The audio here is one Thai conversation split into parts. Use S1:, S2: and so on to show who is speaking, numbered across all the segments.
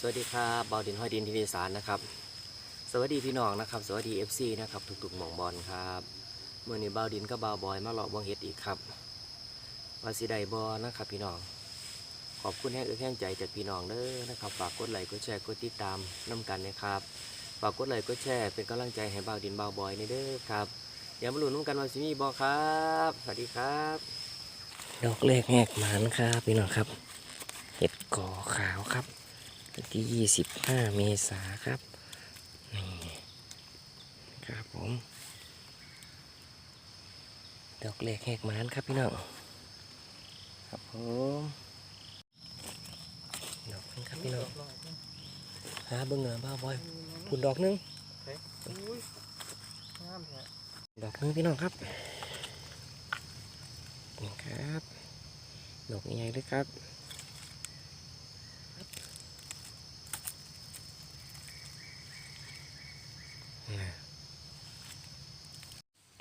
S1: สวัสดีครับเบาดินห้อยดินทีวีสารนะครับ สวัสดีพี่น้องนะครับ สวัสดี FC นะครับทุกๆหม่องบอลครับเมื่อนี้เบาดินก็เบาบอยมาเลาะบองเฮ็ดอีกครับวาสิไดบอนะครับพี่น้อง ขอบคุณแห้งเอื้อแห้งใจจากพี่น้องเด้อนะครับฝากกดไลค์กดแชร์กดติดตามน้ำกันนะครับฝากกดไลค์กดแชร์เป็นกำลังใจให้เบาดินเบาบอยในเด้อครับอย่ามาหลุ้นน้ำกันวาสิมีบอครับ สวัสดีครับ ดอกแรกแหกหมานครับพี่น้องครับ เห็ดก่อขาวครับ วันที่ 25 เมษาครับ นี่ ครับผม ดอกเล็กแหกมานครับพี่น้อง ครับผม ดอกนึงครับพี่น้อง หาเบิ่งเหนือบ้าบอยผุนดอกนึงดอกนึงพี่น้องครับนี่ครับ ดอกใหญ่เลยครับ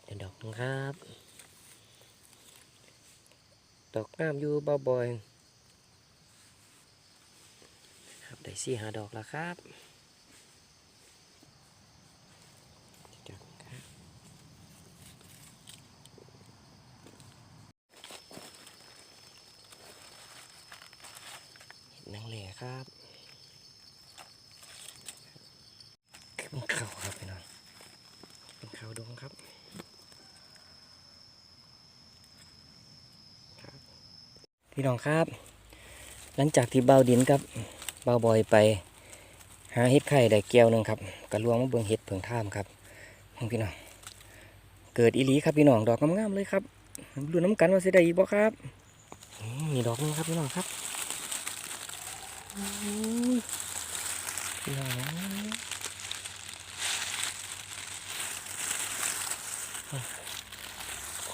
S1: เดี๋ยวดอกหนึง ครับ ดอกงามอยู่บาบอยครับได้สี่หาดอกแล้วครับจับครับเห็ดนางเหล่ครับขึ้นเขาครับพี่น้อง เป็นเขาดงครับครับ พี่น้องครับ หลังจากที่เบาดินกับเบาบอยไป หาเห็ดไข่ได้แก้วหนึ่งครับกระลวงมาเบิ่งเห็ดเผิงท่ามครับมองพี่น้องเกิดอีหลีครับพี่น้องดอกงามๆเลยครับดูน้ำกันว่าสิได้อีบ่ครับมีดอกหนึงครับพี่น้องครับอุ้ยพี่น้อง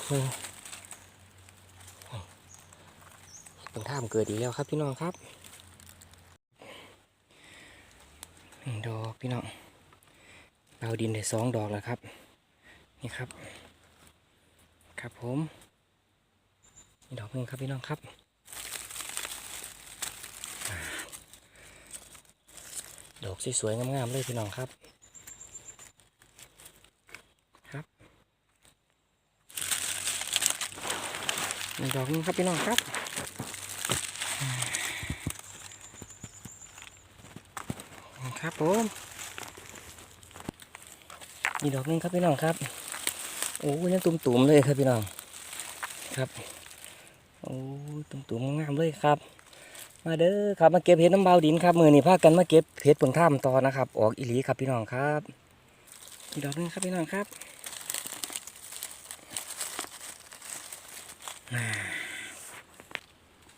S1: โอ้ เป็นท่ามเกิดอีกแล้วครับพี่น้องครับหนึ่งดอกพี่น้องเบาดินได้สองดอกแล้วครับ นี่ครับ ครับผมนี่ดอกหนึ่งครับพี่น้องครับดอกสวยๆงามๆเลยพี่น้องครับครับอีกดอกหนึงครับพี่น้องครับ ครับผมอีกดอกหนึงครับพี่น้องครับโอ้ยังตุ่มๆเลยครับพี่น้องครับโอ้ยตุ่มๆงามเลยครับ มาเด้อครับมาเก็บเห็ดน้ำเบาดินครับมือนี่พากันมาเก็บเห็ดเพิ่งท่ามต่อนะครับ ออกอีหลีครับพี่น้องครับอีกดอกหนึงครับพี่น้องครับ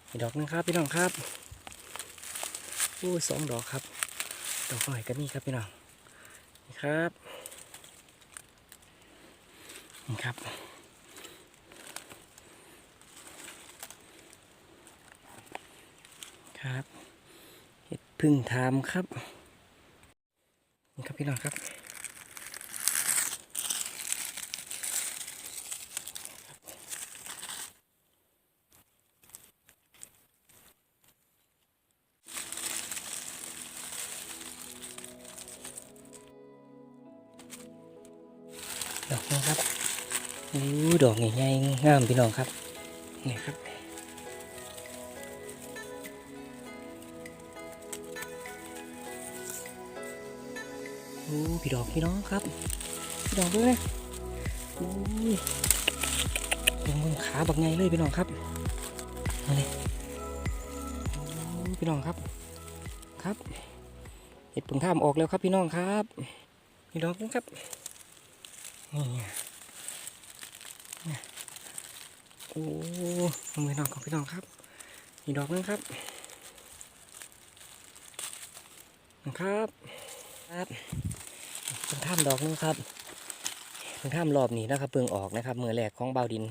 S1: อีกดอกหนึงครับพี่น้องครับโอ้ยสองดอกครับ ดอกหน่อยก็มีครับพี่น้องนี่ครับนี่ครับครับเห็ดพึ่งทามครับนี่ครับพี่น้องครับ ดอกนี้ครับอู้ดอกใหญ่ๆงามพี่น้องครับนี่ครับโอ้พี่ดอกพี่น้องครับ พี่ดอกด้วยโอ้ยลงขาบักไงเลยพี่น้องครับมาเลยพี่น้องครับครับเห็ดเพิ่งท่ามออกแล้วครับพี่น้องครับ พี่น้องครับ นี่นี่โอ้มือน้องของพี่น้องครับมีดอกนึงครับนะครับครับเพิ่งท่ามดอกนึงครับเพิ่งท่ามรอบนี้นะครับเพิ่งออกนะครับมือแรกของเบาวดิน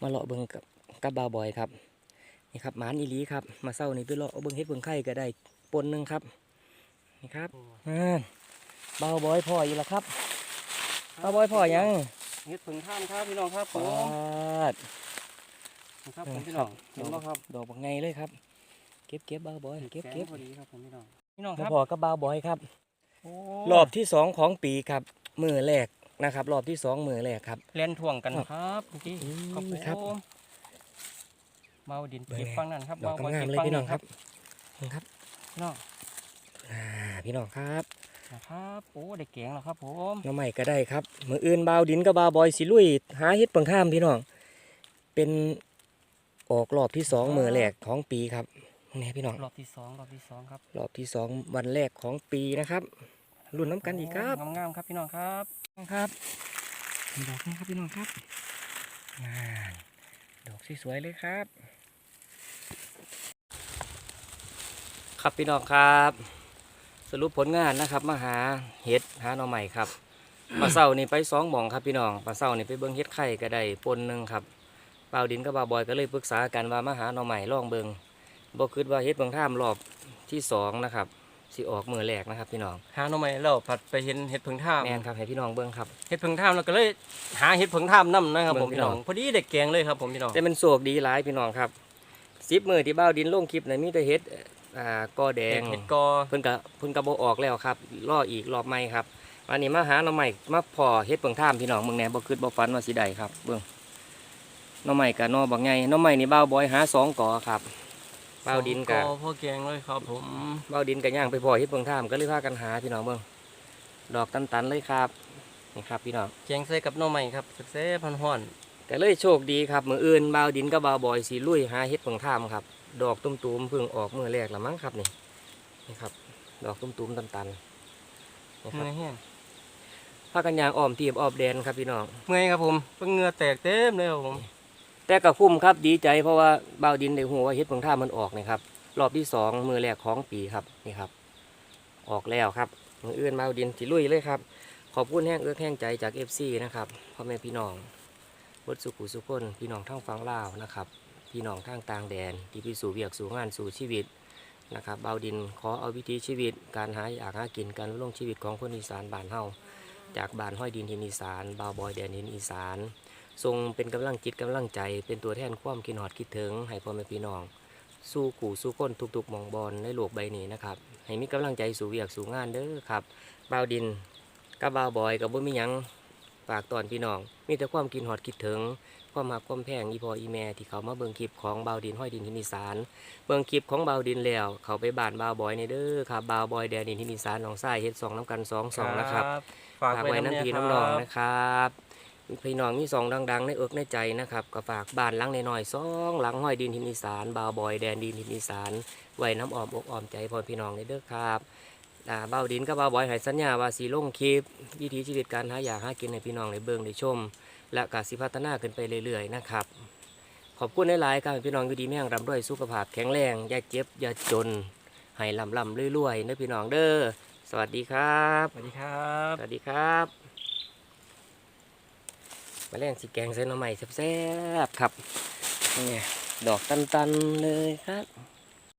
S1: มาเลาะเบิ่งกับกับบ่าวบอยครับนี่ครับหมานอีหลีครับมาเศร้านี่ไปเลาะเอาเบิ่งเฮ็ดเบิ่งไข่ก็ได้ปนหนึงครับนี่ครับอ่าบ่าวบอยพ่ออยู่แล้วครับ บ่าวบอยพ่อยัง
S2: เฮ็ดผึ่งท่ามครับพี่น้องครับผ
S1: ป
S2: มา
S1: ด
S2: ครับผมพี่น้องเห็นบ่ครับ
S1: ดอกบักไงเลยครับ เก็บเก็บบ่าวบอยเก็บเก็บ
S2: แกงพอดีครับผมพี่น้องพี่น้องค
S1: มา
S2: รับ
S1: พอกับบาวบอยครับ
S2: โอ้
S1: รอบที่สองของปีครับมือแรกนะครับ รอบที่สองมือแรกครับ
S2: เล่นถ่วงกันครับเมื่อกี้
S1: อืม
S2: ครับผม
S1: ครับ
S2: เบาดิน
S1: เบิ่ง
S2: เก็บ
S1: แน่
S2: ฟังนั่นครับ
S1: ดอก
S2: บ
S1: งามๆเลย
S2: ก็บ
S1: พี่น้อง
S2: ฟั
S1: ครับนี่ครับ
S2: พี่น้อง
S1: อ่าพี่น้องครับ
S2: นะครับโอ้ได้เก่งแล้วครับผม
S1: น้องใหม่ก็ได้ครับมืออื่นบาวดินกับบาวบอยสิลุยหาเฮ็ดเปิงท่ามพี่น้องเป็นออกรอบที่สองมือแรกของปีครับนี่พี่น้อง
S2: รอบที่สองรอบที่สองครับ
S1: รอบที่สองวันแรกของปีนะครับรุ่นน้ำกันอีกครับ
S2: โงามๆครับพี่น้องครับ
S1: ครับมีดอกนี้ครับพี่น้องครับงานดอกสวยๆเลยครับ ครับพี่น้องครับ สรุปผลงานนะครับมาหาเห็ดหาหน่อใหม่ครับปลาเศร้านี่ไปสองหม่องครับพี่น้องปลาเศร้านี่ไปเบิ้งเห็ดไข่ก็ได้ปนหนึ่งครับเปล่าวดินกับบ่าวบอยก็เลยปรึกษากันว่ามาหาหน่อใหม่ลองเบิงบ่คิดว่าเห็ดเบิงท่ามรอบที่สองนะครับสิออกมือแรกนะครับพี่น้อง
S2: หาหน่อไม้แล้วผัดไปเห็นเห็ดผึ่งท่าม
S1: แมนครับให้พี่น้องเบิ้งครับ
S2: เห็ดผึ่งท่ามแล้วก็เลยหาเห็ดผึ่งท่ามนํนะครับ
S1: เบิ่
S2: ผ
S1: ง
S2: ม
S1: พี่
S2: พี่
S1: น้
S2: น้
S1: อ
S2: องงพอดีเด็กแกงเลยครับผมพี่น้อง
S1: แต่มันโศกดีหลายพี่น้องครับสิบมือที่บ้าวดินลงคลิปในะมีแต่เห็ด อ่ากอแดง
S2: เห็ดกอ
S1: เพิ่นกะเพิ่นกะบ่ออกแล้วครับรออีกรอบใหม่ครับวันนี้มาหาหน่อใหม่มาพอเฮ็ดเบิ่งท่ามพี่น้องเมืองแหน่บ่คิดบ่ฝันว่าสิได้ครับเบิ่งหน่อใหม่กะหน่อบักใหญ่หน่อใหม่นี่บ้าวบอยหาสองกอครับบ้าวดินกะ
S2: สองพ่อแกงเลยครับผม
S1: บ้าวดินกะย่างไปพอเฮ็ดเบิ่งท่ามก็เลยพากันหาพี่น้องเบิ่งดอกตันๆเลยครับนี่ครับพี่น้อง
S2: แกงใส่กับหน่อไม้ครับแซ่บๆฮ้อน
S1: ก็เลยโชคดีครับมืออื่นบ่าวดินกับบ่าวบอยสีลุยหาเฮ็ดเพิ่งท่ามครับ ดอกตุ้มๆเพิ่งออกมือแรกละมั้งครับนี่นี่ครับ ดอกตุ้มๆตันๆนี่
S2: ๆ
S1: ครับ
S2: เมื่อยแห้ง
S1: พากันยางอ้อมทีบอ้อมแดนครับพี่น้อง
S2: เมื่อยครับผมเพิ่งเหงื่อแตกเต็มเลยครับผม
S1: แต่ก็คุ้มครับดีใจเพราะว่าบ่าวดินได้หัวว่าเฮ็ดเพิ่งท่ามมันออกนี่ครับรอบที่สองมือแรกของปีครับนี่ครับ ออกแล้วครับมืออื่นบ่าวดินสีลุยเลยครับขอบคุณแห้งเอื้อแห้งใจจาก FC นะครับพ่อแม่พี่น้องบดสุขุสุขคนพี่น้องทั้งฟังลาวนะครับ พี่น้องทางต่างแดน ที่พี่สู่เวียกสู่งานสู่ชีวิตนะครับเบาดินขอเอาวิถีชีวิต การหาอยากหากินการลงชีวิตของคนอีสานบ้านเฮาจากบ้านห้อยดินทินอีสานบาวบอยแดนทินอีสานทรงเป็นกำลังจิตกำลังใจ เป็นตัวแทนความคิดหอดคิดถึง ให้พ่อแม่พี่น้อง สู้ขู่สู้คนทุกๆมองบอลในโลกใบนี้นะครับให้มีกำลังใจสู่เวียกสู่งานเด้อครับเบาดินกับบาวบอยกับบ่มีหยังฝากตอนพี่น้องมีแต่ความกินหอดคิดถึง ความหักความแพงอีพออีแม่ที่เขามาเบิ่งคลิปของบาวดินห้อยดินทินอีสานเบิ่งคลิปของบาวดินแล้ว เขาไปบ้านบาวบอยในเด้อครับบาวบอยแดนดินทินอีสานหนองทรายเฮ็ดสองน้ำกันสองสองนะครับ
S2: ฝาก
S1: ฝาก
S2: ไว้
S1: ไว้
S2: น้ำ
S1: น้ำ
S2: เย
S1: พี
S2: ครับ
S1: น้ำนองนะครับพี่น้องมีสองดัง ๆ ในเอิกในใจนะครับก็ฝากบ้านหลังน้อยๆสองหลังห้อยดินทินอีสานบาวบอยแดนดินทินอีสานไว้น้ำอ้อมอกอ้อมใจพ่อพี่น้องในเด้อครับอ่าเบาวดินกับบาวบอยให้สัญญาว่าสีลงคลิปวิถีชีวิตการหาอยากหากินให้พี่น้องได้เบิ่งได้ชม และกสิพัฒนาขึ้นไปเรื่อยๆนะครับ ขอบคุณหลายๆครับให้พี่น้องอยู่ดีแม่งรำด้วยสุขภาพแข็งแรงอย่าเจ็บอย่าจนให้ลำลำๆรวยๆนะพี่น้องเด้อสวัสดีครับ
S2: สวัสดีครับ
S1: สวัสดีครับมาแรงสีแกงใส่หน่อใหม่แซ่บๆครับนี่ดอกตันๆเลยครับ